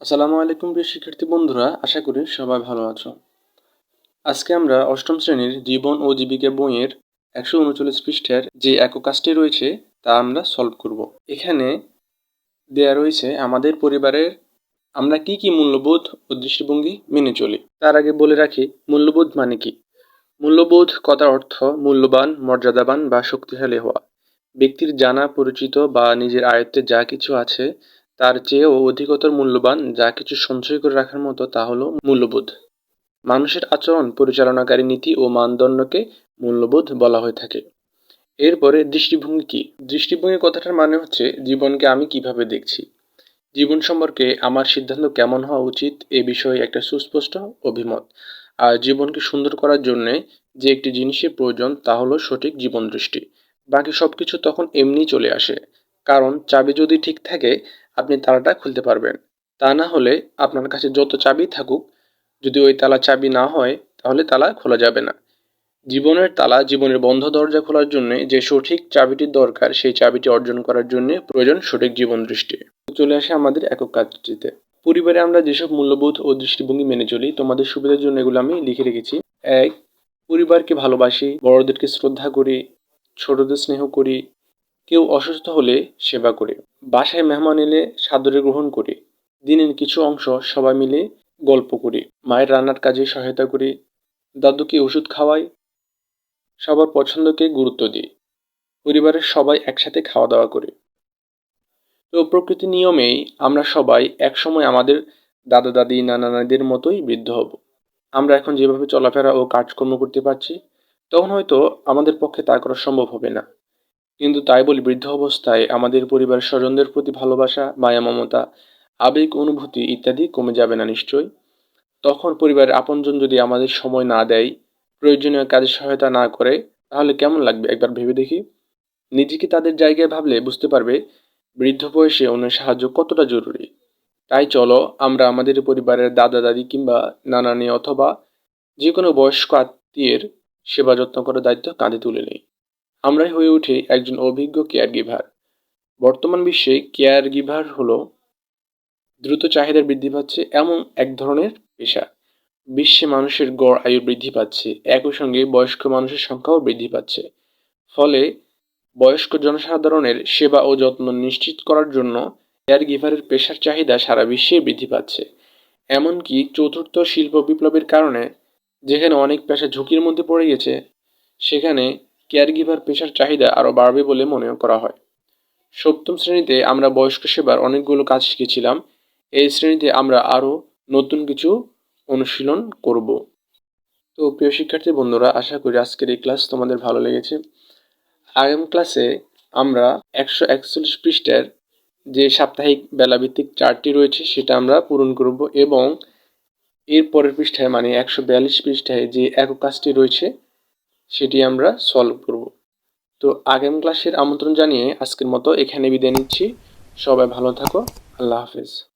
আসসালামু আলাইকুম, প্রিয় শিক্ষার্থী বন্ধুরা। আশা করি সবাই ভালো আছো। আজকে আমরা অষ্টম শ্রেণির জীবন ও জীবিকা বইয়ের একশো উনচল্লিশ পৃষ্ঠার যে একক কাজটি রয়েছে, তা আমরা সলভ করব। এখানে দেয়া রয়েছে, আমাদের পরিবারের আমরা কি কি মূল্যবোধ ও দৃষ্টিভঙ্গি মেনে চলি। তার আগে বলে রাখি, মূল্যবোধ মানে কি? মূল্যবোধ কথার অর্থ মূল্যবান, মর্যাদাবান বা শক্তিশালী হওয়া। ব্যক্তির জানা, পরিচিত বা নিজের আয়ত্তে যা কিছু আছে তার চেয়েও অধিকতর মূল্যবান যা কিছু সঞ্চয় করে রাখার মতো তা হলো মূল্যবোধ। মানুষের আচরণ পরিচালনাকারী নীতি ও মানদণ্ডকে মূল্যবোধ বলা হয়ে থাকে। এরপরে দৃষ্টিভঙ্গি কি? দৃষ্টিভঙ্গি কথাটার মানে হচ্ছে, জীবনকে আমি কীভাবে দেখছি? জীবন সম্পর্কে আমার সিদ্ধান্ত কেমন হওয়া উচিত এ বিষয়ে একটা সুস্পষ্ট অভিমত। আর জীবনকে সুন্দর করার জন্যে যে একটি জিনিসের প্রয়োজন তা হলো সঠিক জীবন দৃষ্টি। বাকি সব কিছু তখন এমনি চলে আসে। কারণ চাবি যদি ঠিক থাকে আপনি তালাটা খুলতে পারবেন। তা না হলে আপনার কাছে যত চাবি থাকুক, যদি ওই তালা চাবি না হয়, তাহলে তালা খোলা যাবে না। জীবনের তালা জীবনের বন্ধ দরজা খোলার জন্য যে সঠিক চাবিটির দরকার, সেই চাবিটি অর্জন করার জন্য প্রয়োজন সঠিক জীবন দৃষ্টি। চলে আসে আমাদের একক কাজটিতে। পরিবারে আমরা যেসব মূল্যবোধ ও দৃষ্টিভঙ্গি মেনে চলি, তোমাদের সুবিধার জন্য এগুলো আমি লিখে রেখেছি। এক, পরিবারকে ভালোবাসি, বড়দেরকে শ্রদ্ধা করি, ছোটদের স্নেহ করি কেউ অসুস্থ হলে সেবা করে। বাসায় মেহমান এলে সাদরে গ্রহণ করি। দিনের কিছু অংশ সবাই মিলে গল্প করি। মায়ের রান্নার কাজে সহায়তা করি। দাদুকে ওষুধ খাওয়াই। সবার পছন্দকে গুরুত্ব দিই। পরিবারের সবাই একসাথে খাওয়া দাওয়া করে। তো প্রকৃতি নিয়মেই আমরা সবাই একসময় আমাদের দাদা দাদি নানা নানিদের মতোই বৃদ্ধ হব। আমরা এখন যেভাবে চলাফেরা ও কাজকর্ম করতে পারছি, তখন হয়তো আমাদের পক্ষে তা করা সম্ভব হবে না। কিন্তু তাই বলি বৃদ্ধ অবস্থায় আমাদের পরিবার স্বজনদের প্রতি ভালোবাসা, মায়া, মমতা, আবেগ, অনুভূতি ইত্যাদি কমে যাবে না নিশ্চয়ই। তখন পরিবারের আপনজন যদি আমাদের সময় না দেয়, প্রয়োজনীয় কাজে সহায়তা না করে, তাহলে কেমন লাগবে? একবার ভেবে দেখি। নিজেকে তাদের জায়গায় ভাবলে বুঝতে পারবে, বৃদ্ধ বয়সে অন্যের সাহায্য কতটা জরুরি? তাই চলো, আমরা আমাদের পরিবারের দাদা, দাদি কিংবা নানানি অথবা যে কোনো বয়স্ক আত্মীয়ের সেবা যত্ন করার দায়িত্ব কাঁধে তুলে নিই। আমরাই হয়ে উঠি একজন অভিজ্ঞ কেয়ার গিভার বর্তমান বিশ্বে কেয়ার গিভার হলো দ্রুত চাহিদার বৃদ্ধি পাচ্ছে এমন এক ধরনের পেশা। বিশ্বে মানুষের গড় আয়ু বৃদ্ধি পাচ্ছে, একই সঙ্গে বয়স্ক মানুষের সংখ্যাও বৃদ্ধি পাচ্ছে। ফলে বয়স্ক জনসাধারণের সেবা ও যত্ন নিশ্চিত করার জন্য কেয়ার গিভারের পেশার চাহিদা সারা বিশ্বে বৃদ্ধি পাচ্ছে। এমনকি চতুর্থ শিল্প বিপ্লবের কারণে যেখানে অনেক পেশা ঝুঁকির মধ্যে পড়ে গেছে, সেখানে কেয়ার গিভার পেশার চাহিদা আরও বাড়বে বলে মনে করা হয়। সপ্তম শ্রেণীতে আমরা বয়স্ক সেবার অনেকগুলো কাজ শিখেছিলাম। এই শ্রেণীতে আমরা আরও নতুন কিছু অনুশীলন করব। তো প্রিয় শিক্ষার্থী বন্ধুরা, আশা করি আজকের এই ক্লাস তোমাদের ভালো লেগেছে। আগামী ক্লাসে আমরা একশো একচল্লিশ পৃষ্ঠার যে সাপ্তাহিক বেলাভিত্তিক চারটি রয়েছে সেটা আমরা পূরণ করব এবং এর পরের পৃষ্ঠায় মানে একশো বিয়াল্লিশ পৃষ্ঠায় যে একক কাজটি রয়েছে সেটি আমরা সলভ করব। তো আগামী ক্লাসের আমন্ত্রণ জানিয়ে আজকের মতো এখানে বিদায় নিচ্ছি। সবাই ভালো থাকো। আল্লাহ হাফেজ।